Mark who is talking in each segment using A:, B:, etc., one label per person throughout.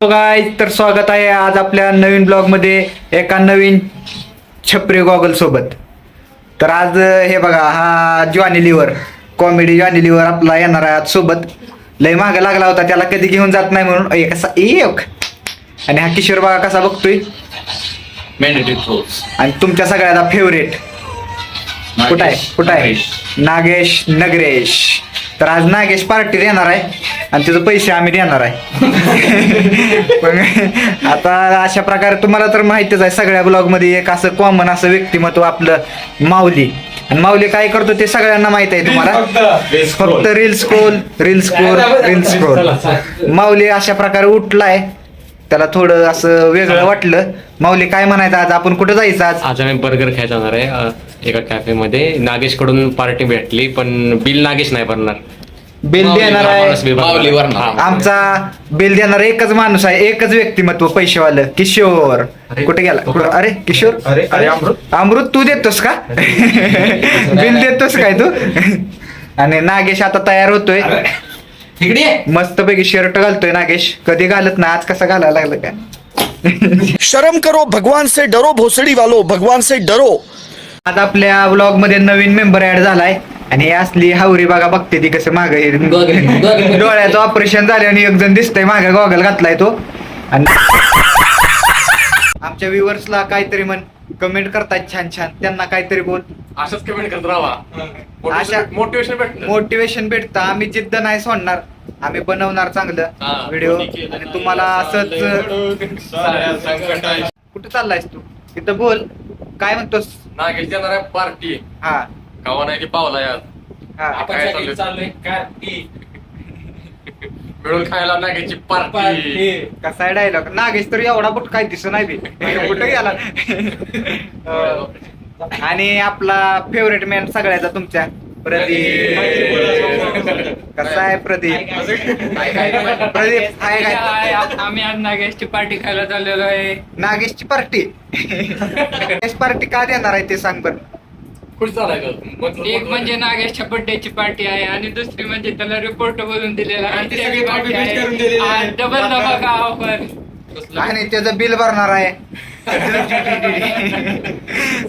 A: गाय तर स्वागत आहे आज आपल्या नवीन ब्लॉगमध्ये एका नवीन छपरी गॉगल सोबत. तर आज हे बघा हा जॉनी लिव्हर कॉमेडी जॉनी लिव्हर आपला येणार आहे आज सोबत. लय मागे लागला होता त्याला कधी घेऊन जात नाही म्हणून. कसा एक आणि हा किशोर बघा कसा बघतोय. आणि तुमच्या सगळ्याचा फेवरेट कुठं आहे? कुठं आहे? नागेश नगरेश. तर आज नागेश पार्टी देणार आहे आणि त्याचे पैसे आम्ही देणार आहे. पण आता अशा प्रकारे तुम्हाला तर माहितीच आहे सगळ्या ब्लॉगमध्ये एक असं कॉमन असं व्यक्तिमत्व आपलं माऊली. आणि माऊली काय करतो ते सगळ्यांना माहीत आहे तुम्हाला. फक्त reels scroll reels scroll reels scroll Mauli अशा प्रकारे उठलाय. त्याला थोडं असं वेगळं वाटलं. माऊली काय म्हणायचं आज? आपण कुठं जायचं आज?
B: आज आम्ही बर्गर खायला जाणार आहे. एका कॅफे मध्ये नागेशकडून पार्टी भेटली पण बिल नागेश नाही भरणार
A: बिल देणार
B: माणूस
A: आहे.
C: माऊली.
B: हा.
A: आमचा बिल देणार एकच माणूस आहे एकच व्यक्तिमत्व पैसेवालं किशोर कुठे गेला कुठं- अरे किशोर
C: अरे, अरे, अमृत.
A: अमृत तू देतोस का बिल देतोस काय तू आणि नागेश आता तयार होतोय
C: इकडे ये.
A: मस्तपैकी शर्ट घालतोय नागेश कधी घालत ना आज कसा घालायला लागलं काय
D: शर्म करो भगवान से डरो भोसड़ी वालों भगवान से डरो
A: आज आपल्या ब्लॉगमध्ये नवीन मेंबर ऍड झालाय. आणि हे असली हावरी बघा बघते ती कसं माग
C: गॉगल.
A: डोळ्याचं ऑपरेशन झालं आणि एक जण दिसतंय मागे गॉगल घातलाय तो. आणि आमच्या व्ह्युअर्सला काहीतरी म्हण कमेंट करतात छान छान. त्यांना काहीतरी बोल.
B: असंच कमेंट करत राहा.
A: अशा-
B: मोटिवेशन भेटत.
A: मोटिवेशन भेटतं. आम्ही जिद्द नाही सोडणार. आम्ही बनवणार चांगलं
B: हा,
A: व्हिडिओ
B: कोणी केलं
A: आणि तुम्हाला असंच कुठं चाललायस तू? तिथं बोल. काय म्हणतोस?
B: नागेश देणार आहे पार्टी.
A: हा.
B: गावा नाही की पावला यार
A: हा.
B: काय चाललंय? मिळून खायला नागेशची पार्टी.
A: कसा आहे डायलॉग नागेश तर एवढा बुट काय दिसत नाही बी. कुठे गेला? अं, आणि आपला फेवरेट मॅन सगळ्याचा तुमच्या? प्रदीप. कसा आहे प्रदीप? प्रदीप हाय
E: काय,
A: काय
E: आम्ही आज नागेशची पार्टी खायला चाललेलो आहे.
A: नागेशची पार्टी नागेश पार्टी का देणार आहे ते सांग बरं.
B: खुश झालाय का?
E: एक म्हणजे नागेशच्या बर्थडेची पार्टी आहे आणि दुसरी म्हणजे त्याला रिपोर्ट बोलून दिलेला आहे. त्याची party आहे. आज डबल डबा का ऑफर
A: आणि त्याचं बिल भरणार आहे.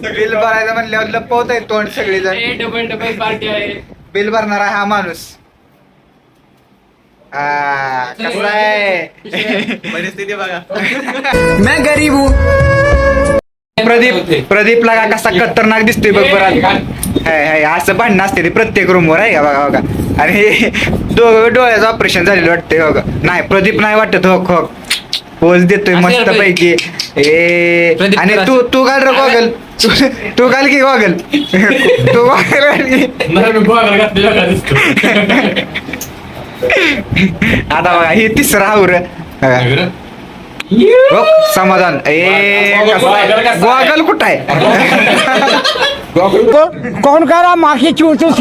A: बिल भरायचं म्हणल्यावर लपवत आहे तोंड सगळेजण.
E: डबल डबल पार्टी आहे.
A: बिल भरणार आहे हा माणूस. आ, कसा आहे?
C: परिस्थिती बघा.
A: मैं गरीब हूँ. प्रदीप प्रदीपला का कसा खतरनाक दिसतोय बघ बरं. हाय हाय असं भांडणं असते ते प्रत्येक रूमवर आहे का बघा बघा. आणि दोघं डोळ्याचं ऑपरेशन झालेलं वाटतंय बघा. नाही प्रदीप नाही वाटत हो हो पोज देतोय मस्त पैकी. ए
C: प्रदीप
A: आणि तू तू घाल रे गॉगल. तू घाल की गॉगल. तू गॉगल घाल की आता बघा ही तिसरा हावर हो, समाधान. ए गॉगल कुठं आहे?
D: कौन कह रहा माँ की चूर चूर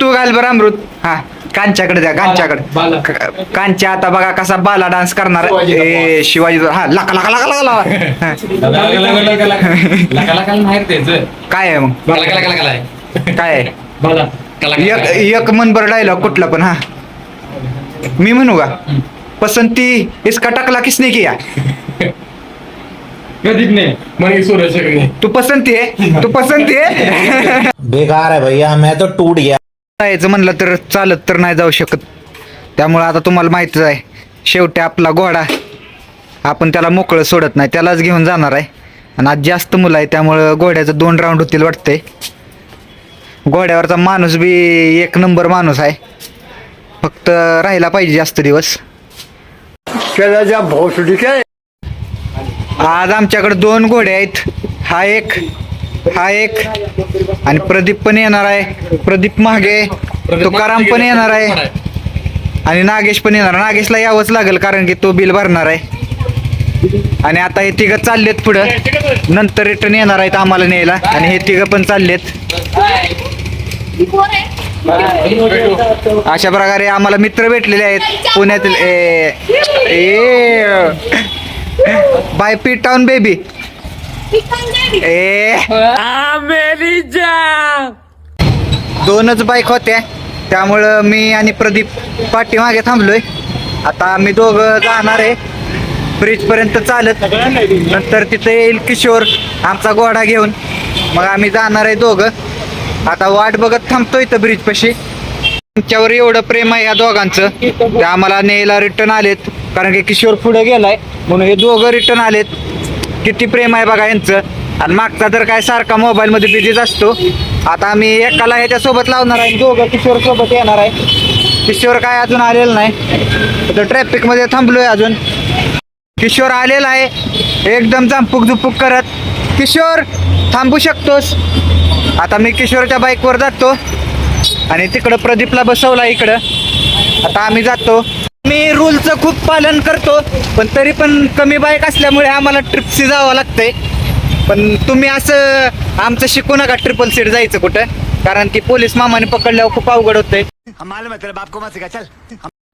A: तू घाल बरं अमृत. हा. कांच्याकडे द्या कांच्याकडे. कांच्या आता बघा कसा बाला डान्स करणार ए शिवाजी हा लका लका लका लका लका. हा. काय आहे मग? काय आहे? एक एक मन बरं डायलॉग कुठला पण हा. मी म्हणू का? पसंती इसका टकला किसने किया? तू पसंती आहे? तू पसंती आहे?
F: बेकार है भैया मैं तो टूट गया
A: जायचं म्हणलं तर चालत तर नाही जाऊ शकत. त्यामुळं आता तुम्हाला माहितीच आहे शेवटी आपला घोडा आपण त्याला मोकळं सोडत नाही त्यालाच घेऊन जाणार आहे. आणि आज जास्त मुलं आहे त्यामुळं घोड्याचं दोन राऊंड होतील वाटतंय. घोड्यावरचा माणूस बी एक नंबर माणूस आहे. फक्त राहिला पाहिजे जास्त दिवस. आज आमच्याकडे दोन घोडे आहेत. हा एक हा एक. आणि प्रदीप पण येणार आहे. प्रदीप महागे तुकाराम पण येणार आहे. आणि नागेश पण येणार. नागेशला यावंच लागेल कारण की तो बिल भरणार आहे. आणि आता हे तिघं चाललेत पुढं. नंतर रिटर्न येणार आहेत आम्हाला न्यायला. आणि हे तिघं पण चाललेत. अशा प्रकारे आम्हाला मित्र भेटलेले आहेत पुण्यातील. ए ए. बाय पी टाउन बेबी ए. दोनच बाईक होत्या. त्यामुळं मी आणि प्रदीप पाठीमागे थांबलोय. आता आम्ही दोघं जाणार आहे. ब्रिज पर्यंत चालत. नंतर तिथे येईल किशोर आमचा घोडा घेऊन. मग आम्ही जाणार आहे दोघं. आता वाट बघत थांबतो इथं ब्रिज पाशी. तुमच्यावर एवढं प्रेम आहे या दोघांचं ते आम्हाला न्यायला रिटर्न आलेत. कारण की किशोर पुढे गेलाय. म्हणून हे दोघं रिटर्न आलेत. किती प्रेम आहे बघा यांचं. आणि मागचा तर काय सारखा मोबाईल मध्ये बिझीच असतो आता आम्ही एकाला ह्याच्या सोबत लावणार आहे दोघं किशोर सोबत येणार आहे. किशोर काय अजून आलेलं नाही. तर ट्रॅफिकमध्ये थांबलोय अजून. किशोर आलेला आहे. एकदम जांपूक झुपूक करत. किशोर थांबू शकतोस? आता मी किशोरच्या बाईकवर जातो. आणि तिकडं प्रदीपला बसवला इकडं. आता आम्ही जातो. मी रूलचं खूप पालन करतो पण तरी पण कमी बाईक असल्यामुळे आम्हाला ट्रिपशी जावं लागतंय. पण तुम्ही असं आमचं शिकू नका ट्रिपल सीट जायचं कुठं कारण की पोलीस मामाने पकडल्यावर खूप अवघड होतंय.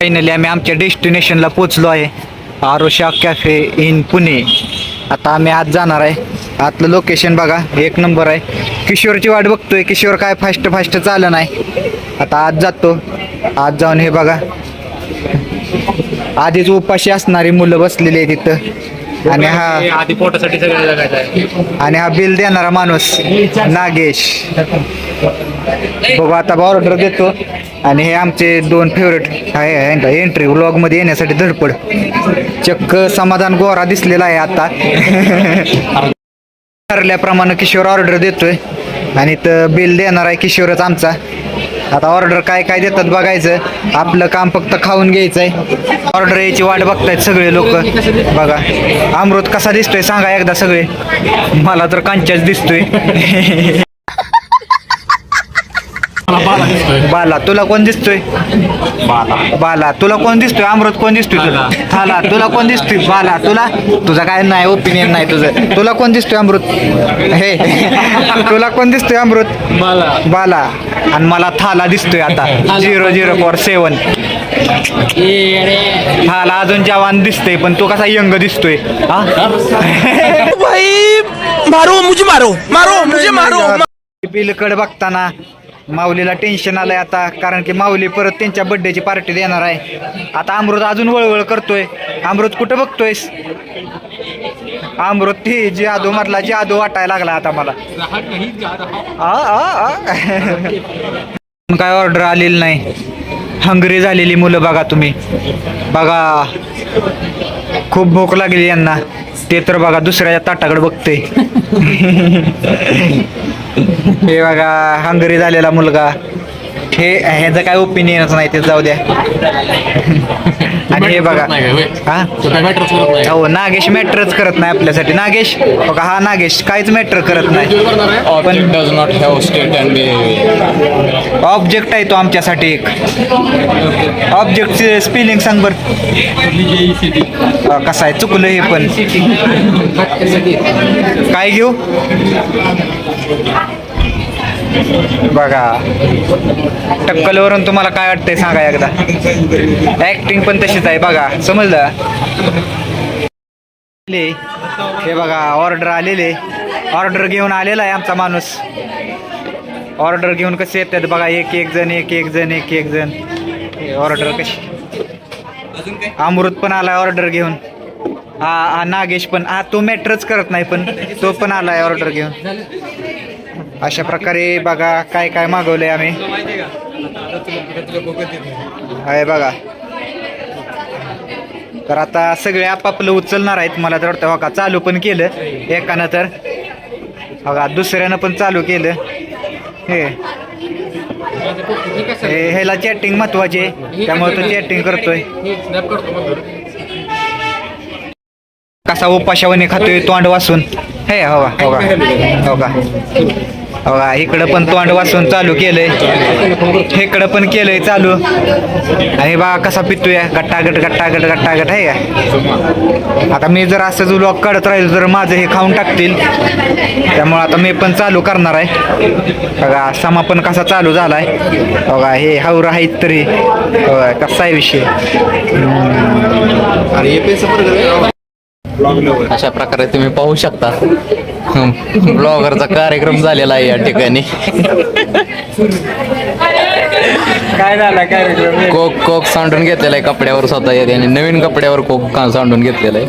A: फायनली आम्ही आमच्या डेस्टिनेशनला पोचलो आहे. आरोशा कॅफे इन पुणे आता आम्ही आज जाणार आहे. आतलं लोकेशन बघा एक नंबर आहे. किशोरची वाट बघतोय. किशोर काय फास्ट फास्ट चाललं नाही. आता आज जातो. आज जाऊन हे बघा. आधीच उपाशी असणारी मुलं बसलेली आहे तिथं. आणि हा
B: आधी पोटासाठी सगळं जगायचं आहे.
A: आणि हा बिल देणारा माणूस नागेश. बघू आता ऑर्डर देतो. आणि हे आमचे दोन फेवरेट आहे एंट्री व्लॉगमध्ये येण्यासाठी धडपड. चक्क समाधान गोरा दिसलेला आहे आता. ठरल्याप्रमाणे किशोर ऑर्डर देतोय. आणि तर बिल देणार आहे किशोरच आमचा. आता ऑर्डर काय काय देतात बघायचं. आपलं काम फक्त खाऊन घ्यायचंय. ऑर्डर यायची वाट बघतायत सगळे लोक. बघा अमृत कसा दिसतोय सांगा एकदा सगळे. मला तर कांच्याच दिसतोय. बाला तुला कोण दिसतोय? बाला. तुला कोण दिसतोय? अमृत कोण दिसतोय तुला? थाला तुला कोण दिसतोय? बाला तुला? तुझा काय नाही ओपिनियन नाही तुझं. तुला कोण दिसतोय अमृत? हे तुला कोण दिसतोय अमृत? बाला. आणि मला थाला दिसतोय आता. Zero zero four seven Thala अजून जवान दिसतोय पण तो कसा यंग दिसतोय.
D: भाई मारो मुझे मारो. मारो मुझे मारो.
A: बिलकडे बघताना माऊलीला टेन्शन आलंय आता कारण की माऊली परत त्यांच्या बड्डेची पार्टी देणार आहे. आता अमृत अजून वळवळ करतोय. अमृत कुठं बघतोयस? अमृत ती जादू मधला आदो वाटायला लागला आता मला. आ, आ, काय ऑर्डर आलेली नाही. हंगरी झालेली मुलं बघा तुम्ही. बघा. खूप भूक लागली यांना. ते तर बघा दुसऱ्या ताटाकडे बघते हे बघा हंगरी झालेला मुलगा. हे ह्याचं काय ओपिनियनच नाही ते जाऊ द्या. आणि हे बघा. हा? हो नागेश मॅटरच करत नाही आपल्यासाठी. नागेश बघा हा नागेश काहीच मॅटर करत नाही. पण
B: does not have state and
A: object आहे तो आमच्यासाठी एक. ऑब्जेक्ट स्पेलिंग सांग बर. कसं आहे? चुकलं हे पण. काय घेऊ? बघा. टक्कलवरून तुम्हाला काय वाटतंय सांगा एकदा. ऍक्टिंग पण तशीच आहे बघा. समजलं? हे बघा ऑर्डर आलेले. ऑर्डर घेऊन आलेला आहे आमचा माणूस. ऑर्डर घेऊन कसे येतात बघा एक एक जण एक एक जण एक एक जण. ऑर्डर कशी? अमृत पण आलाय ऑर्डर घेऊन. हा नागेश पण. हा तो मॅटरच करत नाही पण तो पण आलाय ऑर्डर घेऊन. अशा प्रकारे बघा काय काय मागवलंय आम्ही. आहे बघा. तर आता सगळे आपापलं उचलणार आहेत मला तर वाटतं हो बघा चालू पण केलं एकानं तर. हो बघा दुसऱ्यानं पण चालू केलं. हे. हे- ह्याला चॅटिंग महत्वाची आहे. त्यामुळे तो चॅटिंग करतोय. कसा उपाशावणी खातोय तोंड वासून. हे हो का? हो का? हो का? हो इकडं पण तोंड वासून चालू केलंय. इकडं पण केलंय चालू. आणि बा कसा पितोय गट्टागट गट्टागट गट्टागट आहे का? आता मी जर असं जो लॉक काढत राहिलो तर माझं हे खाऊन टाकतील. त्यामुळे आता मी पण चालू करणार आहे. बघा समा पण कसा चालू झालाय. बघा हे हावर आहेत तरी. कसा आहे विषय?
G: अशा प्रकारे तुम्ही पाहू शकता. ब्लॉगरचा कार्यक्रम झालेला आहे या ठिकाणी.
A: काय झाला कार्यक्रम
G: कोक कोक सांडून घेतलेला आहे कपड्यावर स्वतः. येते आणि नवीन कपड्यावर कोक का- सांडून घेतलेला आहे?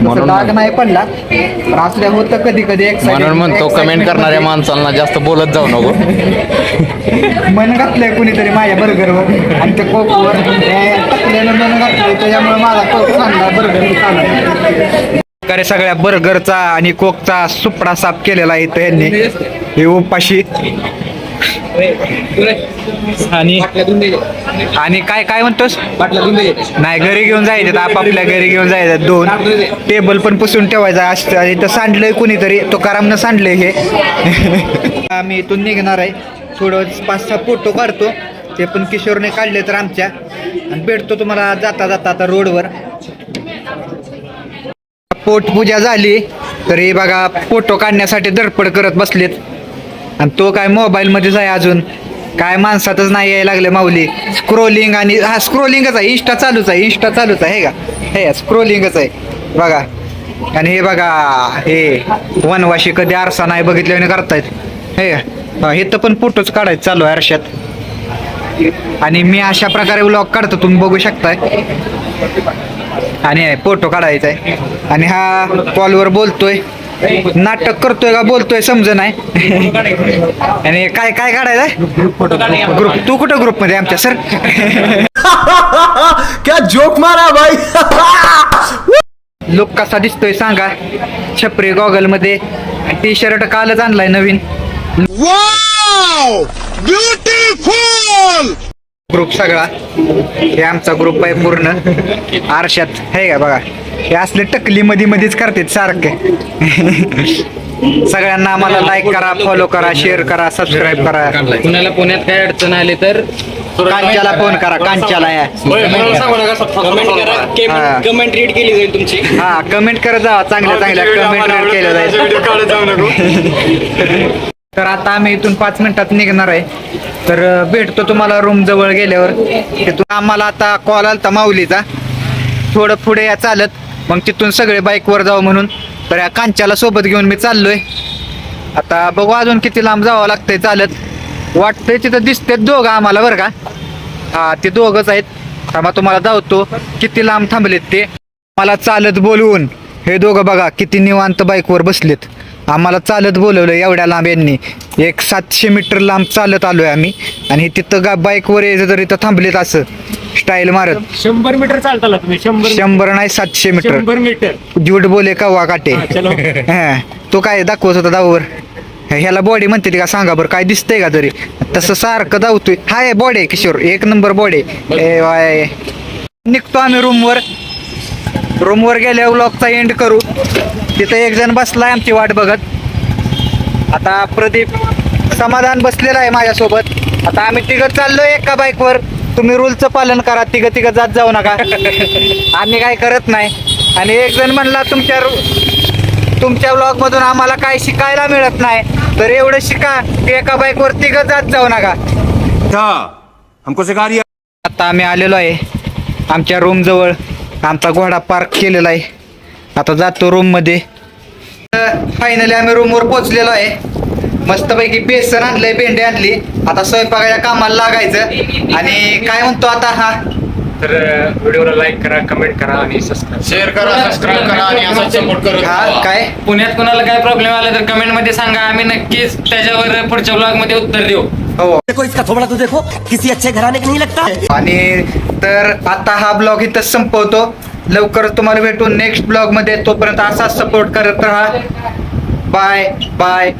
G: म्हणून
A: डाग नाही पडला. पण असल्या होतं कधी कधी
G: म्हणून म्हणतो कमेंट करणाऱ्या माणसांना जास्त बोलत जाऊ नको.
A: मन घातलंय कुणीतरी माझ्या बर्गरवर आणि त्या कोकवर टाकल्यानं मन घातलंय त्याच्यामुळे माझा कोक चांगला बर्गर अरे सगळ्या बर्गरचा आणि कोकचा सुपडा साफ केलेला आहे इथं यांनी. हे उपाशी आणि आणि काय काय म्हणतोस? नाही घरी घेऊन जायचं आपापल्या घरी घेऊन जायचं दोन. टेबल पण पुसून ठेवायचा असतं आणि इथं सांडलंय कुणीतरी तो करामनं सांडलंय हे. आम्ही इथून निघणार आहे. थोडं पाच सहा फोटो काढतो. ते पण किशोरने काढले तर आमच्या. आणि भेटतो तुम्हाला जाता जाता आता रोडवर. पोटपूजा झाली. तरी बघा फोटो काढण्यासाठी धडपड करत बसलेत. आणि तो काय मोबाईल मध्येच आहे अजून. काय माणसातच नाही यायला लागले माऊली. स्क्रोलिंग आणि हा स्क्रोलिंगच आहे. इंस्टा चालूच आहे. इष्टा चालूच आहे. हे का? हे स्क्रोलिंगच आहे. बघा. आणि हे बघा हे वनवाशी कधी आरसा नाही बघितल्याने करतायत. हे हे तर पण फोटोच काढायचं चालू आहे आरशात. आणि मी अशा प्रकारे व्लॉग काढतो तुम्ही बघू शकताय. आणि फोटो काढायचा आहे. आणि हा कॉलवर बोलतोय. नाटक करतोय का बोलतोय समज नाही. आणि काय काय काढायचं? ग्रुप तू कुठं ग्रुपमध्ये आमच्या सर
D: क्या जोक मारा भाई.
A: लुक कसा दिसतोय सांगा. छपरी गॉगलमध्ये टी शर्ट कालच आणलाय नवीन. ग्रुप सगळा. हे आमचा ग्रुप आहे पूर्ण. आरशात. हे का बघा. हे असले टकली मध्ये मध्येच करतात सारखे. सगळ्यांना आम्हाला लाईक करा फॉलो करा शेअर करा सबस्क्राईब करा.
G: कुणाला पुण्यात काय अडचण आली तर
A: कांच्याला फोन करा कांच्याला या. हा.
C: कमेंट रीड केली जाईल तुमची.
A: हा कमेंट करत जा चांगल्या चांगल्या. कमेंट केलं जाईल. तर आता आम्ही इथून पाच मिनिटात निघणार आहे. तर भेटतो तुम्हाला रूम जवळ गेल्यावर. तिथून आम्हाला आता कॉल आलता माऊलीचा. थोडं पुढे या चालत. मग तिथून सगळे बाईकवर जाऊ म्हणून. तर या कांच्याला सोबत घेऊन मी चाललोय. आता बघू अजून किती लांब जावं लागतंय चालत. वाटतंय तिथं दिसते दोघं आम्हाला बरं का? हा ते दोघंच आहेत. थांबा तुम्हाला जावतो. किती लांब थांबलेत ते. मला चालत बोलवून. हे दोघं बघा किती निवांत बाईकवर बसलेत. आम्हाला चालत बोलवलं एवढ्या लांब यांनी. एक सातशे मीटर लांब चालत आलोय आम्ही. आणि तिथं गा बाईकवर यायचं तर इथं थांबलेत असं. स्टाईल मारत.
H: शंभर मीटर चालताला तुम्ही? शंभर
A: शंभर नाही सातशे मीटर.
H: शंभर मीटर.
A: झूट बोले कव्वा काटे.
H: चलो.
A: हा, तो काय दाखवत होता दावर ह्याला बॉडी म्हणते का सांगा बरं काय दिसतंय का तरी? तसं सारखं धावतोय हाय बॉडी किशोर. एक नंबर बॉडी निघतो आम्ही रूमवर रूमवर गेल्यावर ब्लॉगचा एंड करू. तिथं एक जण बसलाय आमची वाट बघत. आता प्रदीप समाधान बसलेला आहे माझ्यासोबत. आता आम्ही तिघं चाललोय एका बाईकवर तुम्ही रूलचं पालन करा. तिघं तिघं जात जाऊ नका. आम्ही काय करत नाही. आणि एक जण म्हणला तुमच्या तुमच्या ब्लॉग मधून आम्हाला काय शिकायला मिळत नाही. तर एवढं शिका. की एका बाईकवर तिघं जात जाऊ नका.
D: हमको
A: आता आम्ही आलेलो आहे आमच्या रूम जवळ. आमचा घोडा पार्क केलेला आहे. आता जातो रूममध्ये. फायनली आम्ही रूमवर पोहोचलेलो आहे. मस्तपैकी बेसन आणलंय भेंडी आणली. आता स्वयंपाकाच्या कामाला लागायचं. आणि काय म्हणतो आता हा?
B: तर व्हिडिओला लाईक करा कमेंट करा आणि सबस्क्राईब
F: शेअर करा सबस्क्राईब करा आणि असा सपोर्ट
A: हा. काय?
G: पुण्यात कुणाला काय प्रॉब्लेम आला तर कमेंटमध्ये सांगा. आम्ही नक्कीच त्याच्यावर पुढच्या ब्लॉगमध्ये उत्तर देऊ.
D: देखो इसका थोबड़ा तो देखो किसी अच्छे घराने का नहीं लगता।
A: आणि तर आता हा ब्लॉग इथं संपवतो. लवकरच तुम्हाला भेटू नेक्स्ट ब्लॉगमध्ये. तोपर्यंत असाच सपोर्ट करत राहा. Bye bye